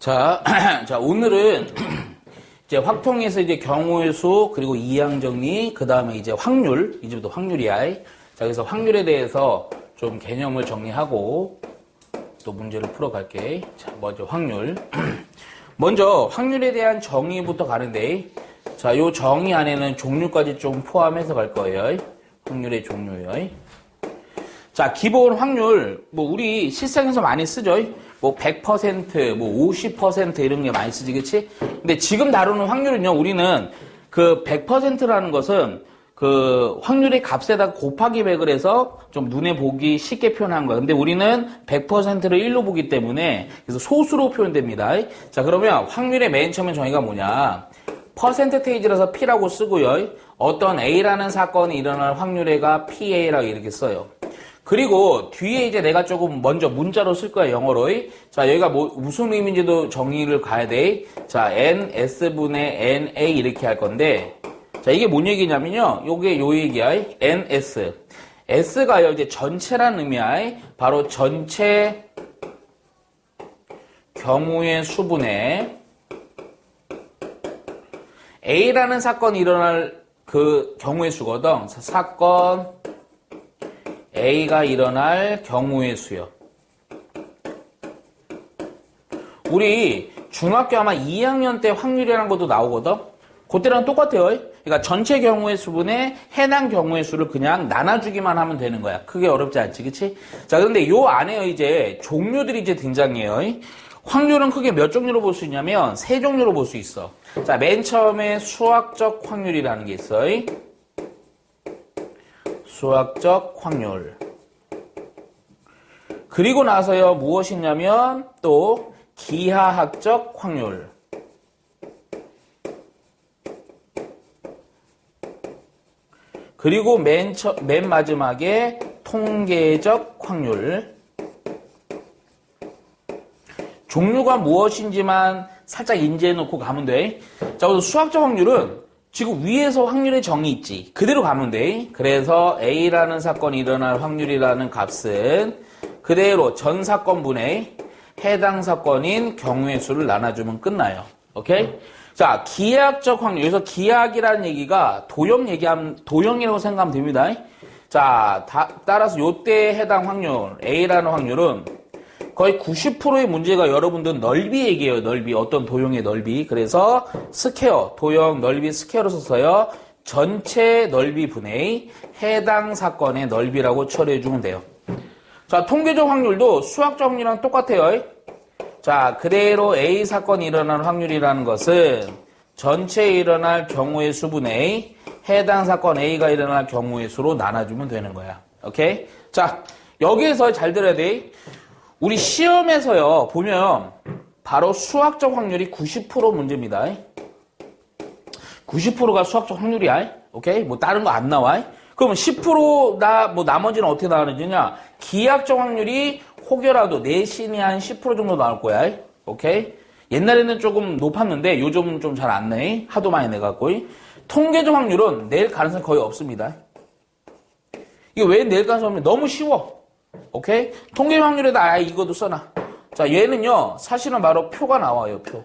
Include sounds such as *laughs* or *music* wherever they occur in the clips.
자, *clears throat* 자 오늘은 *clears throat* 이제 확통에서 이제 경우의 수 그리고 이항 정리 그 다음에 이제 확률 이제부터 확률이야. 자 그래서 확률에 대해서 좀 개념을 정리하고 또 문제를 풀어갈게. 자 먼저 확률. *clears throat* 먼저 확률에 대한 정의부터 가는데 자 요 정의 안에는 종류까지 좀 포함해서 갈 거예요. 확률의 종류요. 자, 기본 확률, 뭐, 우리 실생에서 많이 쓰죠? 뭐, 100%, 뭐, 50% 이런 게 많이 쓰지, 그치? 근데 지금 다루는 확률은요, 우리는 그 100%라는 것은 그 확률의 값에다 곱하기 100을 해서 좀 눈에 보기 쉽게 표현한 거야. 근데 우리는 100%를 1로 보기 때문에 그래서 소수로 표현됩니다. 자, 그러면 확률의 맨 처음에 정의가 뭐냐? 퍼센테이지라서 P라고 쓰고요. 어떤 A라는 사건이 일어날 확률의가 PA라고 이렇게 써요. 그리고 뒤에 이제 내가 조금 먼저 문자로 쓸 거야, 영어로. 자, 여기가 뭐, 무슨 의미인지도 정의를 가야 돼. 자, NS분의 NA 이렇게 할 건데, 자, 이게 뭔 얘기냐면요. 요게 요 얘기야. NS. S가요, 이제 전체란 의미야. 바로 전체 경우의 수분에 A라는 사건이 일어날 그 경우의 수거든. 사건 A가 일어날 경우의 수요. 우리 중학교 아마 2학년 때 확률이라는 것도 나오거든. 그때랑 똑같아요. 그러니까 전체 경우의 수분에 해당 경우의 수를 그냥 나눠주기만 하면 되는 거야. 크게 어렵지 않지, 그치? 자, 근데 요 안에 이제 종류들이 이제 등장해요. 확률은 크게 몇 종류로 볼 수 있냐면 세 종류로 볼 수 있어. 자, 맨 처음에 수학적 확률이라는 게 있어. 수학적 확률. 그리고 나서요, 무엇이냐면 또 기하학적 확률. 그리고 맨, 처, 맨 마지막에 통계적 확률. 종류가 무엇인지만 살짝 인지해 놓고 가면 돼. 자, 그래서 수학적 확률은 지금 위에서 확률의 정의 있지. 그대로 가면 돼. 그래서 A라는 사건이 일어날 확률이라는 값은 그대로 전 사건분의 해당 사건인 경우의 수를 나눠주면 끝나요. 오케이? 자, 기하학적 확률. 여기서 기하학이라는 얘기가 도형 얘기하면, 도형이라고 생각하면 됩니다. 자, 다, 따라서 요때 해당 확률, A라는 확률은 거의 90%의 문제가 여러분들 넓이 얘기해요. 넓이. 어떤 도형의 넓이. 그래서 스퀘어, 도형 넓이 스퀘어로 써서요. 전체 넓이 분의 해당 사건의 넓이라고 처리해 주면 돼요. 자, 통계적 확률도 수학적 확률이랑 똑같아요. 자, 그대로 A 사건이 일어날 확률이라는 것은 전체에 일어날 경우의 수분의 해당 사건 A가 일어날 경우의 수로 나눠주면 되는 거야. 오케이? 자, 여기에서 잘 들어야 돼. 우리 시험에서요, 보면 바로 수학적 확률이 90% 문제입니다. 90%가 수학적 확률이야. 오케이? 뭐 다른 거 안 나와. 그러면 10%나 뭐 나머지는 어떻게 나오느냐? 기하학적 확률이 혹여라도 내신이 한 10% 정도 나올 거야. 오케이? 옛날에는 조금 높았는데 요즘은 좀 잘 안 내. 하도 많이 내갖고. 통계적 확률은 낼 가능성이 거의 없습니다. 이게 왜 낼 가능성이 없냐? 너무 쉬워. 오케이? 통계 확률에다 아 이것도 써놔. 자, 얘는요. 사실은 바로 표가 나와요, 표.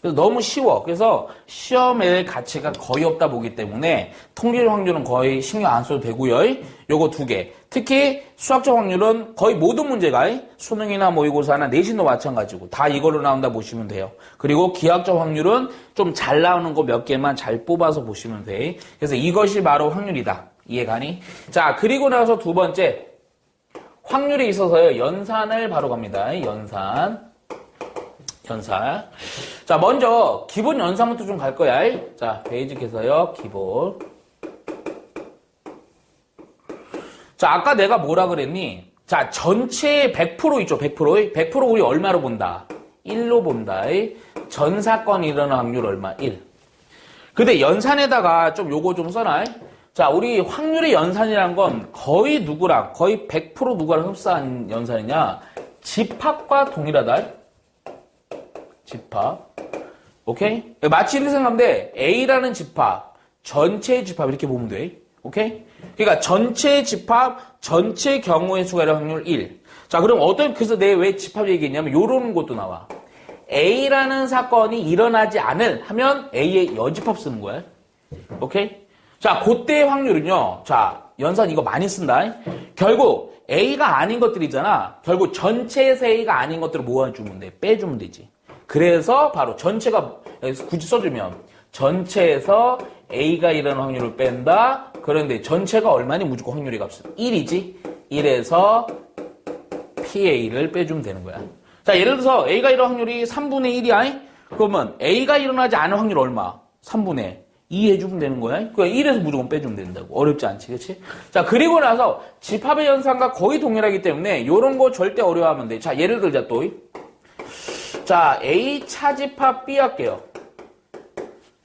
그래서 너무 쉬워. 그래서 시험의 가치가 거의 없다 보기 때문에 통계적 확률은 거의 신경 안 써도 되고요. 요거 두 개. 특히 수학적 확률은 거의 모든 문제가 수능이나 모의고사나 내신도 마찬가지고 다 이걸로 나온다 보시면 돼요. 그리고 기하학적 확률은 좀 잘 나오는 거 몇 개만 잘 뽑아서 보시면 돼. 그래서 이것이 바로 확률이다. 이해가니? 자, 그리고 나서 두 번째. 확률에 있어서요. 연산을 바로 갑니다. 연산. 연산. 자, 먼저 기본 연산부터 좀 갈 거야. 자, 베이직해서요. 기본. 자, 아까 내가 뭐라 그랬니? 자, 전체 100% 있죠. 100%. 100% 우리 얼마로 본다? 1로 본다. 전 사건이 일어날 확률 얼마? 1. 근데 연산에다가 좀 요거 좀 써놔. 자, 우리 확률의 연산이란 건 거의 누구랑, 거의 100% 누구랑 흡사한 연산이냐? 집합과 동일하다. 집합. 오케이? 마치 이렇게 생각하면 돼. A라는 집합, 전체의 집합 이렇게 보면 돼. 오케이? 그러니까 전체 집합, 전체 경우의 수가 일 확률 1. 자, 그럼 어떤, 그래서 내 왜 집합 얘기했냐면 요런 것도 나와. A라는 사건이 일어나지 않을 하면 A의 여집합 쓰는 거야. 오케이? 자, 그때의 확률은요. 자, 연산 이거 많이 쓴다. 결국 A가 아닌 것들이잖아. 결국 전체에서 A가 아닌 것들을 모아주면 돼. 빼주면 되지. 그래서 바로 전체가 굳이 써주면 전체에서 A가 일어나는 확률을 뺀다. 그런데 전체가 얼마니 무조건 확률의 값은 1이지. 1에서 PA를 빼주면 되는 거야. 자, 예를 들어서 A가 일어날 확률이 3분의 1이야. 그러면 A가 일어나지 않을 확률 얼마? 3분의 2 해주면 되는 거야. 그러니까 1에서 무조건 빼주면 된다고. 어렵지 않지, 그치? 자, 그리고 나서 집합의 현상과 거의 동일하기 때문에 이런 거 절대 어려워하면 돼. 자, 예를 들자 또. 자, A 차집합 B 할게요.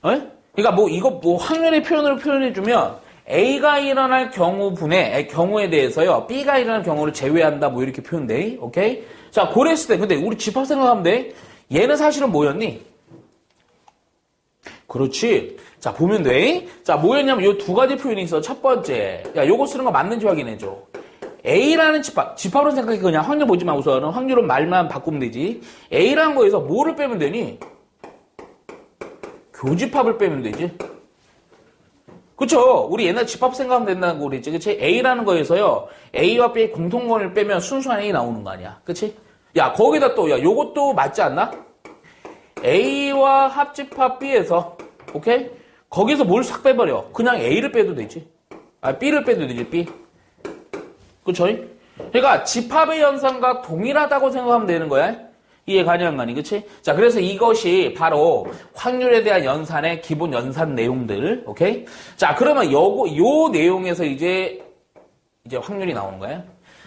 어? 그러니까 뭐 이거 뭐 확률의 표현으로 표현해주면 A가 일어날 경우 분의 경우에 대해서요 B가 일어날 경우를 제외한다 뭐 이렇게 표현돼 오케이 자 그랬을 때 근데 우리 집합 생각하면 돼 얘는 사실은 뭐였니 그렇지 자 보면 돼 자 뭐였냐면 요두 가지 표현이 있어 첫 번째 야 요거 쓰는 거 맞는지 확인해줘 A라는 집합 집합으로 생각해 그냥 확률 보지 마 우선은 확률은 말만 바꾸면 되지 A라는 거에서 뭐를 빼면 되니 교집합을 빼면 되지. 그쵸? 우리 옛날 집합 생각하면 된다는 거 그랬지. 그치? A라는 거에서요. A와 B의 공통건을 빼면 순수한 A 나오는 거 아니야. 그치? 야, 거기다 또, 야, 요것도 맞지 않나? A와 합집합 B에서, 오케이? 거기서 뭘 싹 빼버려. 그냥 A를 빼도 되지. 아, B를 빼도 되지, B. 그쵸? 그러니까 집합의 현상과 동일하다고 생각하면 되는 거야. 이해 가능한 거 아니, 그치? 자, 그래서 이것이 바로 확률에 대한 연산의 기본 연산 내용들, 오케이? 자, 그러면 요거, 요 내용에서 이제, 이제 확률이 나오는 거예요.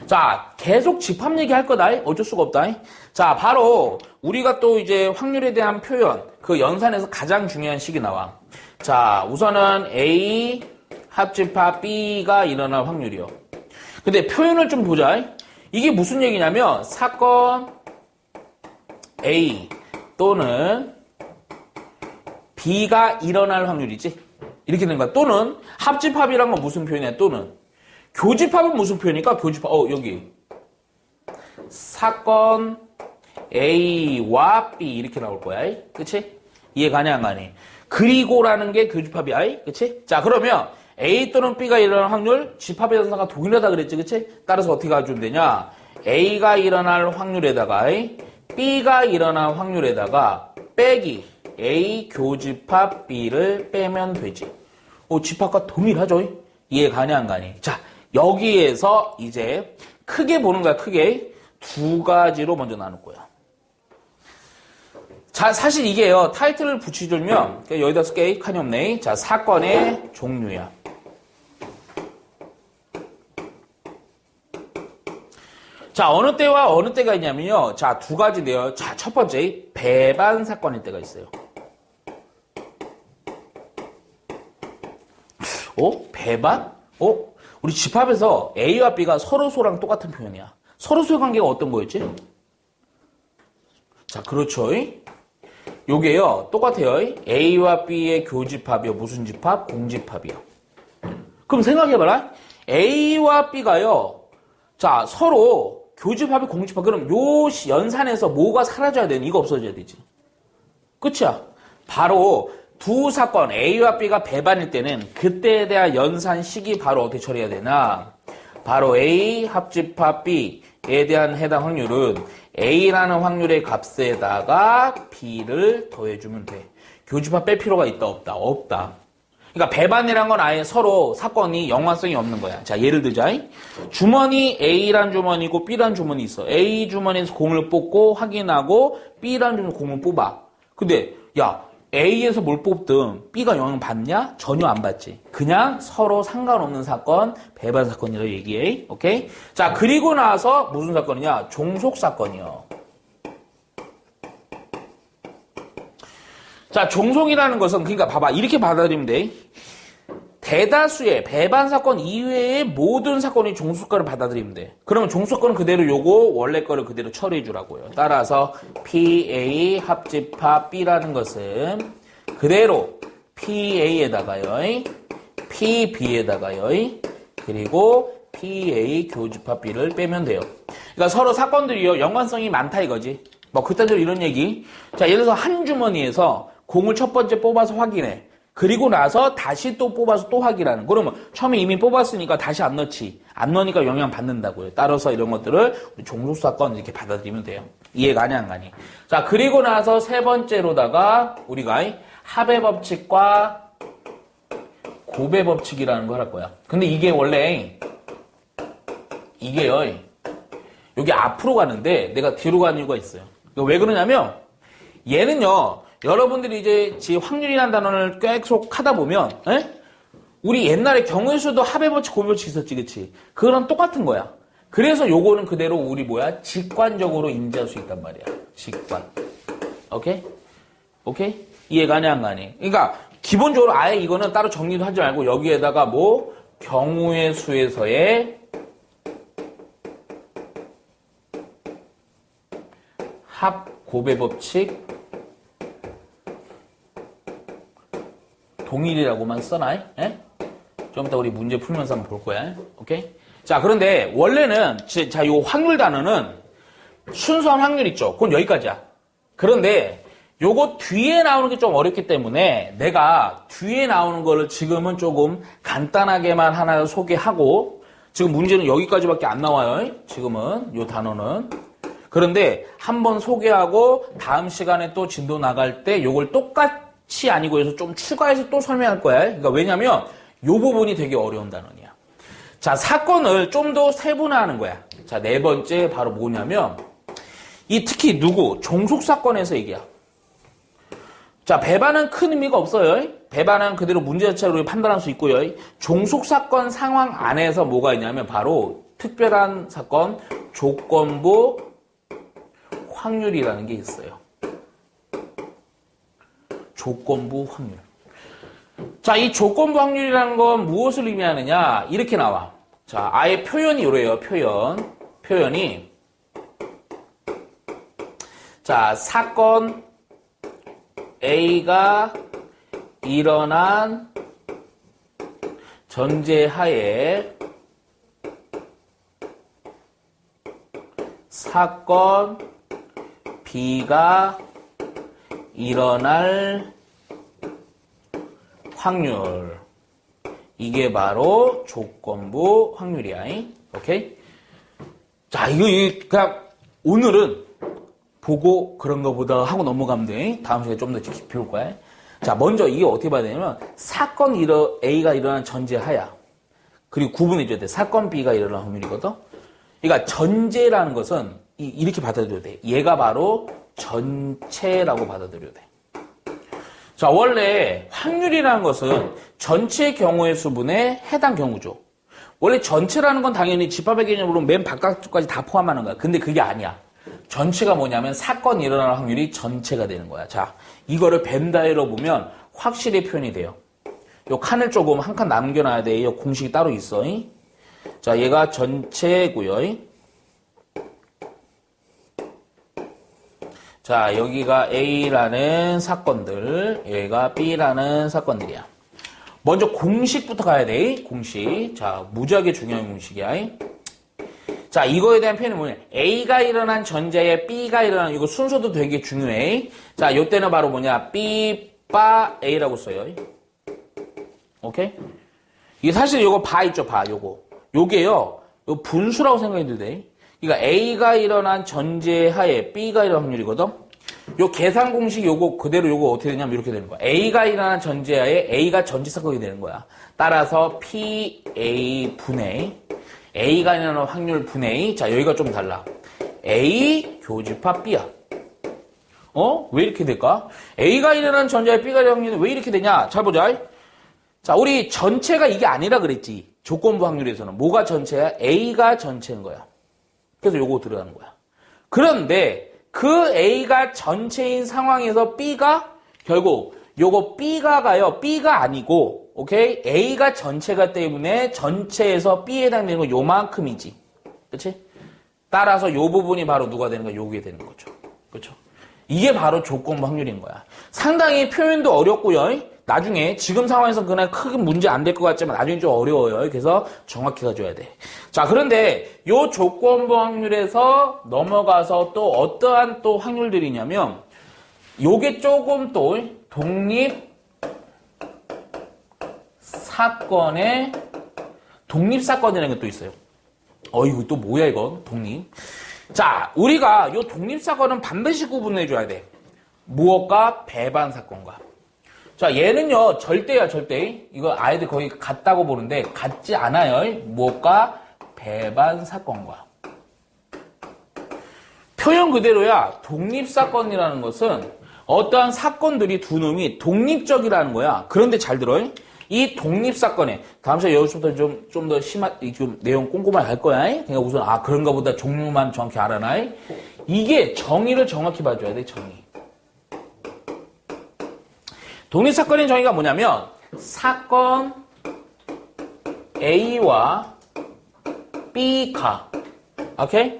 자, 계속 집합 얘기 할 거다. 어쩔 수가 없다. 자, 바로 우리가 또 이제 확률에 대한 표현, 그 연산에서 가장 중요한 식이 나와. 자, 우선은 A 합집합 B가 일어날 확률이요. 근데 표현을 좀 보자. 이게 무슨 얘기냐면, 사건, A 또는 B가 일어날 확률이지. 이렇게 되는 거야. 또는 합집합이란 건 무슨 표현이야? 또는 교집합은 무슨 표현이니까 교집합. 어 여기 사건 A와 B 이렇게 나올 거야. 그치? 이해 가냐 안 가니? 그리고라는 게 교집합이야. 그치? 자 그러면 A 또는 B가 일어날 확률 집합의 현상과 동일하다 그랬지. 그치? 따라서 어떻게 가주면 되냐? A가 일어날 확률에다가 B가 일어날 확률에다가 빼기 A 교집합 B를 빼면 되지. 어, 집합과 동일하죠? 이해 가냐 안 가니? 자, 여기에서 이제 크게 보는 거야, 크게. 두 가지로 먼저 나눌 거야. 자, 사실 이게요, 타이틀을 붙여주면, 여기다 쓸게, 칸이 없네. 자, 사건의 종류야. 자, 어느 때와 어느 때가 있냐면요. 자, 두 가지인데요. 자, 첫 번째, 배반 사건일 때가 있어요. 어? 배반? 어? 우리 집합에서 A와 B가 서로 소랑 똑같은 표현이야. 서로 소의 관계가 어떤 거였지? 자, 그렇죠. 요게요, 똑같아요. A와 B의 교집합이요. 무슨 집합? 공집합이요. 그럼 생각해봐라. A와 B가요, 자, 서로 교집합이 공집합. 그럼 요 시- 연산에서 뭐가 사라져야 되는 이거 없어져야 되지. 끝이야. 바로 두 사건 A와 B가 배반일 때는 그때에 대한 연산 시기 바로 어떻게 처리해야 되나? 바로 A 합집합 B 에 대한 해당 확률은 A라는 확률의 값에다가 B를 더해주면 돼. 교집합 뺄 필요가 있다 없다? 없다. 그러니까 배반이란 건 아예 서로 사건이 연관성이 없는 거야. 자, 예를 들자. 주머니 A란 주머니고 B란 주머니 있어. A 주머니에서 공을 뽑고 확인하고 B란 주머니 공을 뽑아. 근데 야, A에서 뭘 뽑든 B가 영향 받냐? 전혀 안 받지. 그냥 서로 상관없는 사건, 배반 사건이라고 얘기해. 오케이? 자, 그리고 나서 무슨 사건이냐? 종속 사건이요. 자, 종속이라는 것은 그러니까 봐봐. 이렇게 받아들이면 돼. 대다수의 배반 사건 이외의 모든 사건이 종속권을 받아들이면 돼. 그러면 종속권은 그대로 요거 원래 거를 그대로 처리해 주라고요. 따라서 PA 합집합 B라는 것은 그대로 PA에다가요. PB에다가요. 그리고 PA 교집합 B를 빼면 돼요. 그러니까 서로 사건들이요. 연관성이 많다 이거지. 뭐 그때도 이런 얘기. 자, 예를 들어서 한 주머니에서 공을 첫 번째 뽑아서 확인해. 그리고 나서 다시 또 뽑아서 또 확인하는. 그러면 처음에 이미 뽑았으니까 다시 안 넣지. 안 넣으니까 영향 받는다고요. 따라서 이런 것들을 우리 종속 사건 이렇게 받아들이면 돼요. 이해가 가냐 안 가니. 자, 그리고 나서 세 번째로다가 우리가 합의 법칙과 고배 법칙이라는 걸 할 거야. 근데 이게 원래 이게요. 여기 앞으로 가는데 내가 뒤로 가는 이유가 있어요. 왜 그러냐면 얘는요. 여러분들이 이제 지 확률이라는 단어를 계속 하다 보면 에? 우리 옛날에 경우의 수도 합의 법칙, 고배 법칙 있었지, 그치? 그거랑 똑같은 거야. 그래서 요거는 그대로 우리 뭐야? 직관적으로 인지할 수 있단 말이야. 직관. 오케이? 오케이? 이해가 냐안 가니? 그러니까 기본적으로 아예 이거는 따로 정리도 하지 말고 여기에다가 뭐 경우의 수에서의 합 고배 법칙 동일이라고만 써놔. 예? 좀 이따 우리 문제 풀면서 한번 볼 거야. 오케이? 자, 그런데 원래는 지- 자, 요 확률 단어는 순수한 확률 있죠. 그건 여기까지야. 그런데 요거 뒤에 나오는 게 좀 어렵기 때문에 내가 뒤에 나오는 거를 지금은 조금 간단하게만 하나 소개하고 지금 문제는 여기까지밖에 안 나와요. 지금은 요 단어는 그런데 한번 소개하고 다음 시간에 또 진도 나갈 때 요걸 똑같 이 아니고 해서 좀 추가해서 또 설명할 거야. 그러니까 왜냐면 요 부분이 되게 어려운 단어냐. 자, 사건을 좀 더 세분화하는 거야. 자, 네 번째 바로 뭐냐면 이 특히 누구 종속 사건에서 얘기야. 자, 배반은 큰 의미가 없어요. 배반은 그대로 문제 자체로 판단할 수 있고요. 종속 사건 상황 안에서 뭐가 있냐면 바로 특별한 사건 조건부 확률이라는 게 있어요. 조건부 확률. 자, 이 조건부 확률이라는 건 무엇을 의미하느냐? 이렇게 나와. 자, 아예 표현이 이래요, 표현. 표현이. 자, 사건 A가 일어난 전제하에 사건 B가 일어날 확률. 이게 바로 조건부 확률이야. 오케이? 자, 이거, 이거 그냥 오늘은 보고 그런 거보다 하고 넘어가면 돼. 다음 시간에 좀 더 깊이 배울 거야. 자, 먼저 이게 어떻게 봐야 되냐면 사건 일어, A가 일어난 전제하야. 그리고 구분해줘야 돼. 사건 B가 일어난 확률이거든. 그러니까 전제라는 것은 이, 렇게 받아들여야 돼. 얘가 바로 전체라고 받아들여야 돼. 자, 원래 확률이라는 것은 전체 경우의 수분에 해당 경우죠. 원래 전체라는 건 당연히 집합의 개념으로 맨 바깥쪽까지 다 포함하는 거야. 근데 그게 아니야. 전체가 뭐냐면 사건이 일어날 확률이 전체가 되는 거야. 자, 이거를 벤다이로 보면 확실히 표현이 돼요. 요 칸을 조금 한 칸 남겨놔야 돼. 이 공식이 따로 있어. 잉? 자, 얘가 전체고요. 자, 여기가 A라는 사건들, 여기가 B라는 사건들이야. 먼저 공식부터 가야 돼. 공식. 자, 무지하게 중요한 공식이야. 자, 이거에 대한 표현은 뭐냐? A가 일어난 전제에 B가 일어난 이거 순서도 되게 중요해. 자, 요때는 바로 뭐냐? B, 바, A라고 써요. 오케이? 이게 사실 요거 바 있죠, 바, 요거. 요게요, 요 분수라고 생각해도 돼. 그러니까 A가 일어난 전제하에 B가 일어난 확률이거든? 요 계산 공식 요거 그대로 요거 어떻게 되냐면 이렇게 되는 거야. A가 일어난 전제하에 A가 사건이 되는 거야. 따라서 PA 분의 A가 일어나는 확률 분의 자 여기가 좀 달라. A 교집합 B야. 어? 왜 이렇게 될까? A가 일어난 전제하에 B가 일어난 확률은 왜 이렇게 되냐? 잘 보자. 자 우리 전체가 이게 아니라 그랬지. 조건부 확률에서는 뭐가 전체야? A가 전체인 거야. 그래서 요거 들어가는 거야. 그런데 그 A가 전체인 상황에서 B가 결국 요거 B가 가요. B가 아니고 오케이? A가 전체가 때문에 전체에서 B에 해당되는 건 요만큼이지. 그치? 따라서 요 부분이 바로 누가 되는 거야? 요게 되는 거죠. 그렇죠? 이게 바로 조건부 확률인 거야. 상당히 표현도 어렵고요. 나중에 지금 상황에서 그냥 크게 문제 안 될 것 같지만 나중에 좀 어려워요. 그래서 정확히 가져야 돼. 자, 그런데 요 조건부 확률에서 넘어가서 또 어떠한 또 확률들이냐면 요게 조금 또 독립 사건의 독립 사건이라는 게 또 있어요. 어이구 또 뭐야 이건 독립. 자, 우리가 요 독립 사건은 반드시 구분해 줘야 돼. 무엇과 배반 사건과. 자, 얘는요, 절대야, 절대. 이거 아이들 거의 같다고 보는데, 같지 않아요. 무엇과 배반 사건과. 표현 그대로야, 독립사건이라는 것은 어떠한 사건들이 두 놈이 독립적이라는 거야. 그런데 잘 들어요. 이 독립사건에, 다음 시간에 여기서부터 좀, 좀 더 심한, 좀 내용 꼼꼼하게 할 거야. 그러니까 우선, 아, 그런가 보다 종류만 정확히 알아놔. 이게 정의를 정확히 봐줘야 돼, 정의. 독립사건의 정의가 뭐냐면 사건 A와 B가 오케이?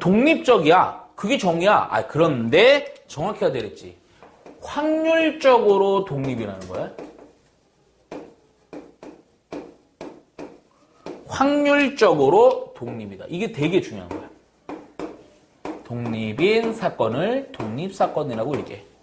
독립적이야. 그게 정의야. 아 그런데 정확해야 되겠지. 확률적으로 독립이라는 거야. 확률적으로 독립이다. 이게 되게 중요한 거야. 독립인 사건을 독립사건이라고 얘기해.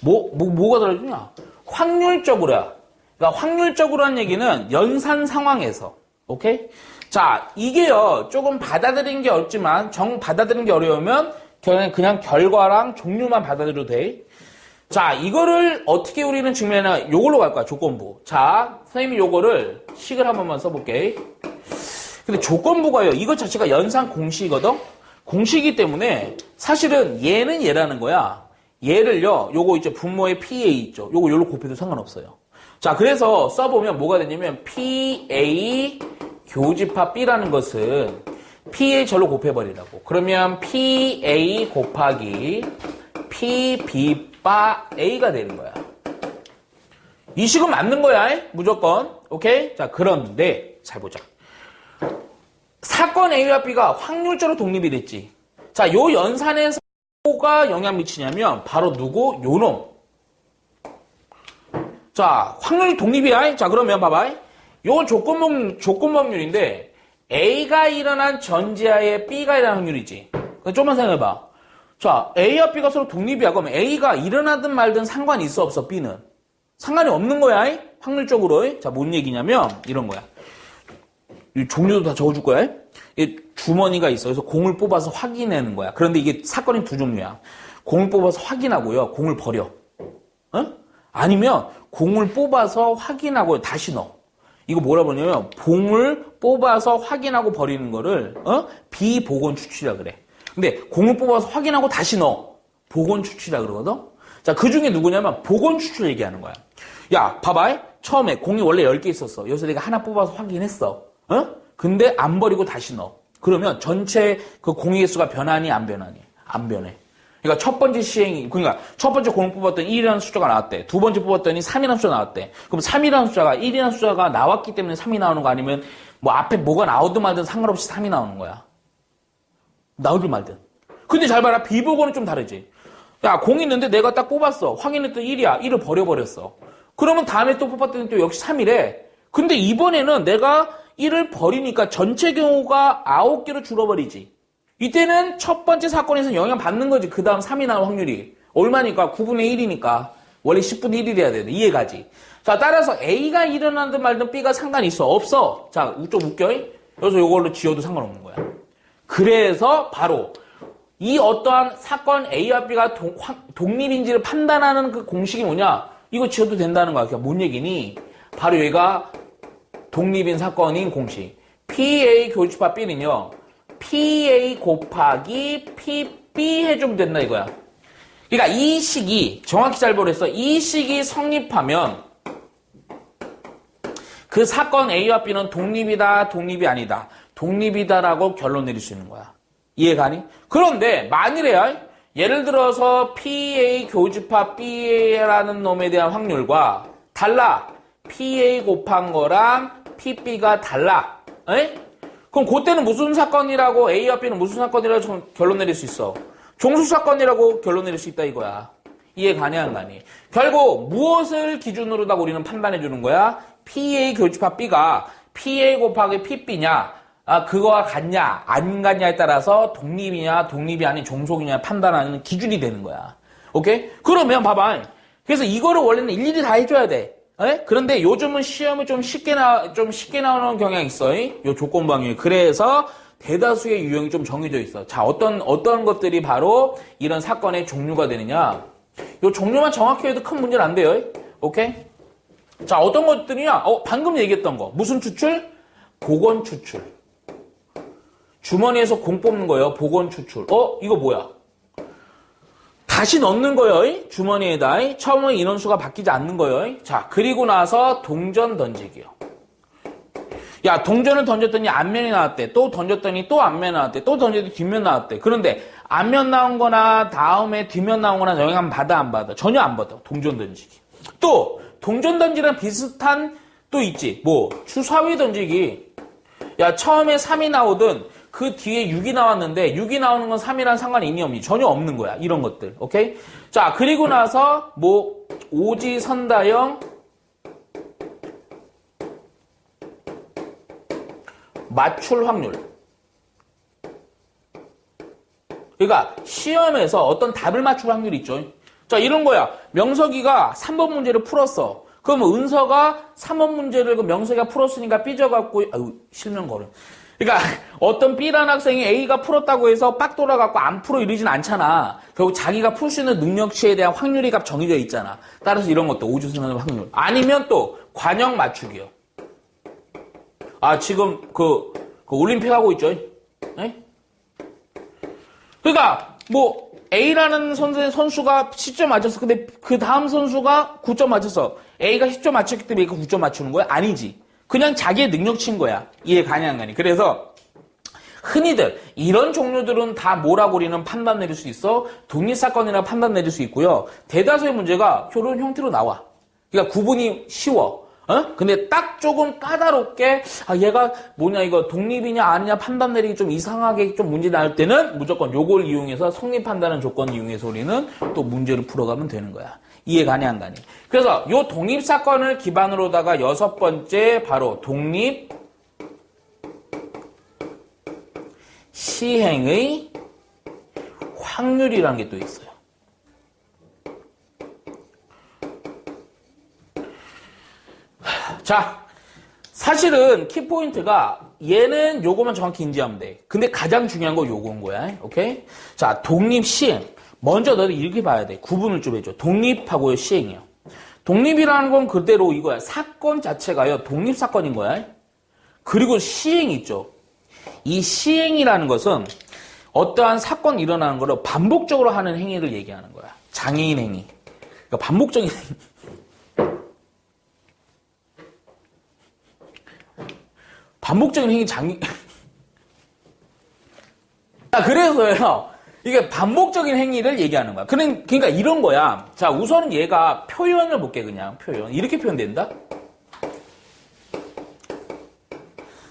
뭐, 뭐, 뭐가 달라지냐? 확률적으로야. 그러니까 확률적으로 한 얘기는 연산 상황에서. 오케이? 자, 이게요, 조금 받아들이는 게 어렵지만, 정 받아들이는 게 어려우면, 그냥, 그냥 결과랑 종류만 받아들여도 돼. 자, 이거를 어떻게 우리는 증명하냐, 요걸로 갈 거야, 조건부. 자, 선생님이 요거를 식을 한 번만 써볼게. 근데 조건부가요, 이것 자체가 연산 공식이거든? 공식이기 때문에, 사실은 얘는 얘라는 거야. 얘를요, 요거 이제 분모의 PA 있죠. 요거 요로 곱해도 상관없어요. 자, 그래서 써보면 뭐가 되냐면, PA 교집합 B라는 것은 PA 절로 곱해버리라고. 그러면 PA 곱하기 PB 바 A가 되는 거야. 이 식은 맞는 거야, 무조건. 오케이? 자, 그런데, 잘 보자. 사건 A와 B가 확률적으로 독립이 됐지. 자, 요 연산에서 뭐가 영향 미치냐면 바로 누구? 요놈. 자, 확률이 독립이야. 자, 그러면 봐봐. 요 조건법, 조건법률인데 A가 일어난 전지하에 B가 일어난 확률이지. 좀만 생각해봐. 자, A와 B가 서로 독립이야. 그럼 A가 일어나든 말든 상관이 있어 없어 B는? 상관이 없는 거야. 확률적으로. 자, 뭔 얘기냐면 이런 거야. 이 종류도 다 적어줄 거야. 이 주머니가 있어. 그래서 공을 뽑아서 확인하는 거야. 그런데 이게 사건이 두 종류야. 공을 뽑아서 확인하고요. 공을 버려. 어? 아니면 공을 뽑아서 확인하고 다시 넣어. 이거 뭐라 그러냐면 봉을 뽑아서 확인하고 버리는 거를 어? 비보건 추출이라 그래. 근데 공을 뽑아서 확인하고 다시 넣어. 보건 추출이라 그러거든. 자, 그 중에 누구냐면 보건 추출 얘기하는 거야. 야, 봐봐. 처음에 공이 원래 10개 있었어. 여기서 내가 하나 뽑아서 확인했어. 어? 근데 안 버리고 다시 넣어. 그러면 전체 그 공의 개수가 변하니 안 변하니? 안 변해. 그러니까 첫 번째 시행이 그러니까 첫 번째 공을 뽑았더니 1이라는 숫자가 나왔대. 두 번째 뽑았더니 3이라는 숫자가 나왔대. 그럼 3이라는 숫자가 1이라는 숫자가 나왔기 때문에 3이 나오는 거 아니면 뭐 앞에 뭐가 나오든 말든 상관없이 3이 나오는 거야. 나오든 말든. 근데 잘 봐라. 비보고는 좀 다르지. 야, 공 있는데 내가 딱 뽑았어. 확인했더니 1이야. 1을 버려버렸어. 그러면 다음에 또 뽑았더니 또 역시 3이래. 근데 이번에는 내가 1을 버리니까 전체 경우가 9개로 줄어버리지. 이때는 첫 번째 사건에서 영향 받는 거지. 그 다음 3이 나올 확률이. 얼마니까? 9분의 1이니까. 원래 10분의 1이래야 되는 이해가지. 자, 따라서 A가 일어나든 말든 B가 상관이 있어. 없어. 자, 좀 웃겨. 그래서 이걸로 지어도 상관없는 거야. 그래서 바로 이 어떠한 사건 A와 B가 동, 독립인지를 판단하는 그 공식이 뭐냐? 이거 지어도 된다는 거야. 그러니까 뭔 얘기니? 바로 얘가 독립인 사건인 공식. PA 교집합 B는요. PA 곱하기 PB 해주면 된다 이거야. 그러니까 이 식이 정확히 잘 보랬어. 이 식이 성립하면 그 사건 A와 B는 독립이다, 독립이 아니다. 독립이다라고 결론 내릴 수 있는 거야. 이해가니? 그런데 만일에요. 예를 들어서 PA 교집합 B라는 놈에 대한 확률과 달라. PA 곱한 거랑 PB가 달라. 에? 그럼 그때는 무슨 사건이라고 A와 B는 무슨 사건이라고 결론 내릴 수 있어? 종수 사건이라고 결론 내릴 수 있다 이거야. 이해 가냐 안 가니? 결국 무엇을 기준으로 다 우리는 판단해 주는 거야? PA 교집합 B가 PA 곱하기 PB냐? 아, 그거와 같냐, 안 같냐에 따라서 독립이냐, 독립이 아닌 종속이냐 판단하는 기준이 되는 거야. 오케이? 그러면 봐봐. 그래서 이거를 원래는 일일이 다 해줘야 돼. 에? 그런데 요즘은 시험이 좀 쉽게 나, 좀 쉽게 나오는 경향이 있어. 이? 요 조건방이. 그래서 대다수의 유형이 좀 정해져 있어. 자, 어떤, 어떤 것들이 바로 이런 사건의 종류가 되느냐. 요 종류만 정확히 해도 큰 문제는 안 돼요. 오케이? 자, 어떤 것들이냐? 어, 방금 얘기했던 거. 무슨 추출? 보건 추출. 주머니에서 공 뽑는 거예요. 보건 추출. 어? 이거 뭐야? 다시 넣는 거예요. 주머니에다. 처음에 인원수가 바뀌지 않는 거예요. 자, 그리고 나서 동전 던지기요. 야, 동전을 던졌더니 앞면이 나왔대. 또 던졌더니 또 앞면 나왔대. 또 던졌더니 뒷면 나왔대. 그런데 앞면 나온 거나 다음에 뒷면 나온 거나 영향 받아 안 받아? 전혀 안 받아. 동전 던지기. 또 동전 던지랑 비슷한 또 있지. 뭐 주사위 던지기. 야, 처음에 3이 나오든 그 뒤에 6이 나왔는데 6이 나오는 건 3이랑 상관이 있니 없니? 전혀 없는 거야. 이런 것들. 오케이? 자, 그리고 나서 뭐 오지 선다형 맞출 확률. 그러니까 시험에서 어떤 답을 맞출 확률이 있죠. 자, 이런 거야. 명석이가 3번 문제를 풀었어. 그러면 은서가 3번 문제를 그 명석이가 풀었으니까 삐져갖고, 아유, 실명 거려. 그러니까 어떤 B라는 학생이 A가 풀었다고 해서 빡 돌아갖고 안 풀어 이러진 않잖아. 결국 자기가 풀 수 있는 능력치에 대한 확률이 값 정해져 있잖아. 따라서 이런 것도 오주선하는 확률. 아니면 또 관형 맞추기요. 아 지금 그, 그 올림픽 하고 있죠. 네? 그러니까 뭐 A라는 선수, 선수가 10점 맞췄어. 근데 그 다음 선수가 9점 맞췄어. A가 10점 맞췄기 때문에 A가 9점 맞추는 거야? 아니지. 그냥 자기의 능력치인 거야. 이해 가냐 안 가니. 그래서 흔히들 이런 종류들은 다 뭐라고 우리는 판단 내릴 수 있어. 독립사건이라 판단 내릴 수 있고요. 대다수의 문제가 이런 형태로 나와. 그러니까 구분이 쉬워. 어? 근데 딱 조금 까다롭게 아 얘가 뭐냐 이거 독립이냐 아니냐 판단 내리기 좀 이상하게 좀 문제 나올 때는 무조건 요걸 이용해서 성립한다는 조건 이용해서 우리는 또 문제를 풀어가면 되는 거야. 이해 가냐 안 가니. 그래서 요 독립 사건을 기반으로다가 여섯 번째 바로 독립 시행의 확률이라는 게 또 있어요. 자, 사실은 키포인트가 얘는 요거만 정확히 인지하면 돼. 근데 가장 중요한 거 요거인 거야. 오케이? 자, 독립 시행. 먼저 너를 이렇게 봐야 돼. 구분을 좀 해줘. 독립하고요, 시행이요. 독립이라는 건 그대로 이거야. 사건 자체가요, 독립사건인 거야. 그리고 시행이 있죠. 이 시행이라는 것은 어떠한 사건이 일어나는 거를 반복적으로 하는 행위를 얘기하는 거야. 장애인 행위. 그러니까 반복적인 행위. 반복적인 행위 장애. *laughs* 자, 그래서요. 이게 반복적인 행위를 얘기하는 거야. 그러니까 이런 거야. 자, 우선은 얘가 표현을 볼게, 그냥. 표현. 이렇게 표현된다?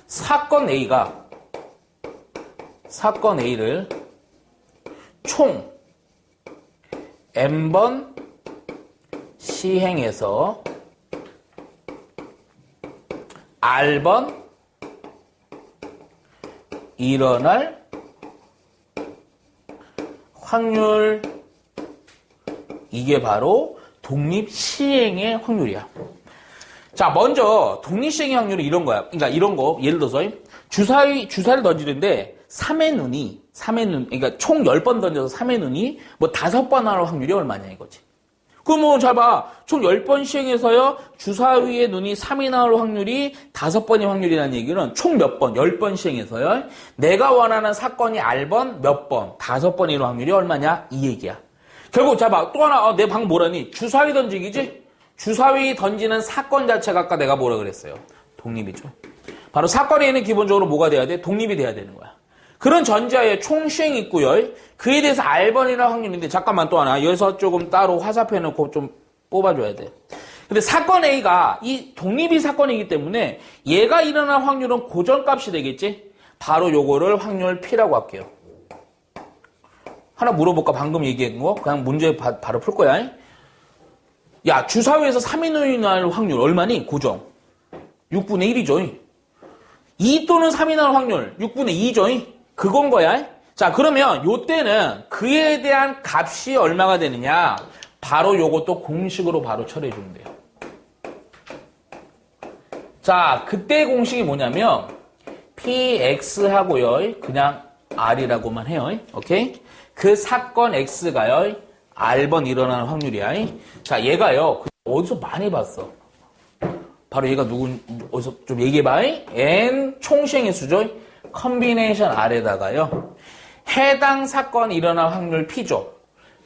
사건 A가, 사건 A를 총 N번 시행해서 R번 일어날 확률 이게 바로 독립 시행의 확률이야. 자, 먼저 독립 시행의 확률은 이런 거야. 그러니까 이런 거 예를 들어서 주사위 주사를 던지는데 3의 눈이 3의 눈 그러니까 총 10번 던져서 3의 눈이 뭐 5번 할 확률이 얼마냐 이거지. 그러면 잘 봐. 총 10번 시행해서요. 주사위의 눈이 3이 나올 확률이 5번의 확률이라는 얘기는 총 몇 번? 10번 시행해서요. 내가 원하는 사건이 R번 몇 번? 5번이 일 확률이 얼마냐? 이 얘기야. 결국 자 봐. 또 하나 어, 내 방금 뭐라니? 주사위 던지기지? 주사위 던지는 사건 자체가 아까 내가 뭐라 그랬어요? 독립이죠. 바로 사건에는 기본적으로 뭐가 돼야 돼? 독립이 돼야 되는 거야. 그런 전자의 총시행이 있고요. 그에 대해서 R번이라는 확률인데 잠깐만 또 하나 여기서 조금 따로 화살표 해놓고 좀 뽑아줘야 돼. 근데 사건 A가 이 독립이 사건이기 때문에 얘가 일어날 확률은 고정값이 되겠지? 바로 요거를 확률 P라고 할게요. 하나 물어볼까? 방금 얘기한 거? 그냥 문제 바, 바로 풀 거야. 야, 주사위에서 3이 날 확률 얼마니? 고정. 6분의 1이죠. 2 또는 3이 날 확률 6분의 2죠. 그건 거야. 자, 그러면 요 때는 그에 대한 값이 얼마가 되느냐? 바로 요것도 공식으로 바로 처리해 주면 돼요. 자, 그때 공식이 뭐냐면 px하고요. 그냥 r이라고만 해요. 오케이? 그 사건 x가요. r번 일어나는 확률이야. 자, 얘가요. 어디서 많이 봤어? 바로 얘가 누구 어디서 좀 얘기해 봐. n 총시행의 수죠. 컨비네이션 r에다가요. 해당 사건 일어날 확률 p죠.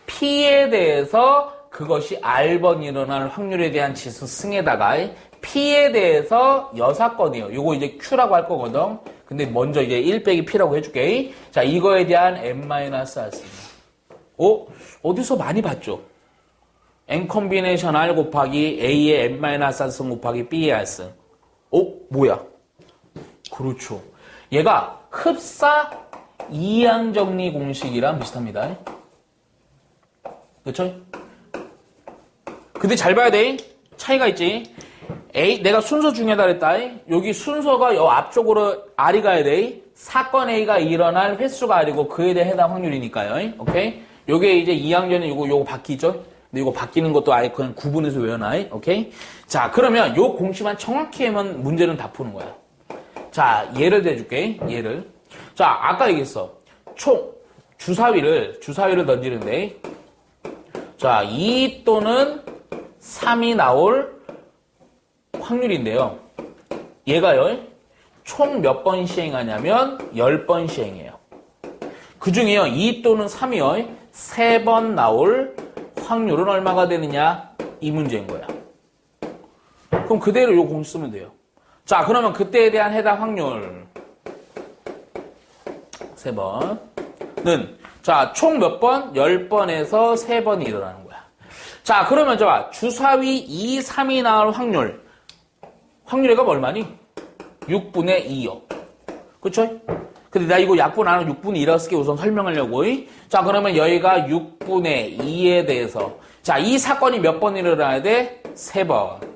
p에 대해서 그것이 r번 일어날 확률에 대한 지수 승에다가 p에 대해서 여사건이에요. 요거 이제 q라고 할 거거든. 근데 먼저 이제 1 빼기 p라고 해줄게. 자, 이거에 대한 n-r입니다. 어? 어디서 많이 봤죠? n 컨비네이션 r 곱하기 a의 n-r승 곱하기 b의 r승. 어? 뭐야? 그렇죠. 얘가 흡사 이항정리 공식이랑 비슷합니다. 그쵸? 근데 잘 봐야 돼. 차이가 있지. A, 내가 순서 중에다 그랬다. 여기 순서가 요 앞쪽으로 R이 가야 돼. 사건 A가 일어날 횟수가 R이고 그에 대해 해당 확률이니까요. 오케이? 요게 이제 2학년에 요거, 요거 바뀌죠? 근데 요거 바뀌는 것도 아예 그냥 구분해서 외워놔. 오케이? 자, 그러면 요 공식만 정확히 하면 문제는 다 푸는 거야. 자, 예를 대줄게. 예를. 자, 아까 얘기했어. 총, 주사위를, 주사위를 던지는데, 자, 2 또는 3이 나올 확률인데요. 얘가요, 총 몇 번 시행하냐면 10번 시행해요. 그 중에요, 2 또는 3이요, 3번 나올 확률은 얼마가 되느냐? 이 문제인 거야. 그럼 그대로 요 공식 쓰면 돼요. 자, 그러면 그때에 대한 해당 확률. 3번은, 자, 총 몇 번? 10번에서 3번이 일어나는 거야. 자, 그러면 저 봐. 주사위 2, 3이 나올 확률. 확률이가 얼마니? 6분의 2요. 그쵸? 근데 나 이거 약분 안 하면 6분의 2라고 쓸게 우선 설명하려고. 자, 그러면 여기가 6분의 2에 대해서. 자, 이 사건이 몇 번 일어나야 돼? 3번.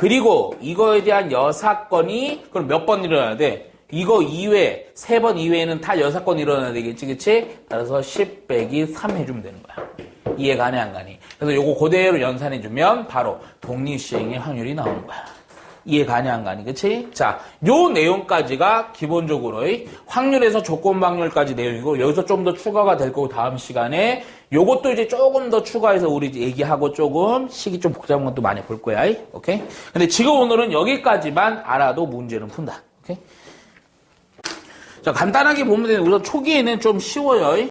그리고 이거에 대한 여사건이 그럼 몇 번 일어나야 돼? 이거 이외에, 세번 이외에는 다 여사건 일어나야 되겠지, 그치? 따라서 10 빼기 3 해주면 되는 거야. 이해 가네, 안 가니? 그래서 요거 그대로 연산해주면 바로 독립시행의 확률이 나오는 거야. 이해 가냐 안 가니 그치? 자, 요 내용까지가 기본적으로의 확률에서 조건 방률까지 내용이고 여기서 좀 더 추가가 될 거고 다음 시간에 요것도 이제 조금 더 추가해서 우리 얘기하고 조금 식이 좀 복잡한 것도 많이 볼 거야. 오케이? 근데 지금 오늘은 여기까지만 알아도 문제는 푼다. 오케이? 자, 간단하게 보면 우선 초기에는 좀 쉬워요.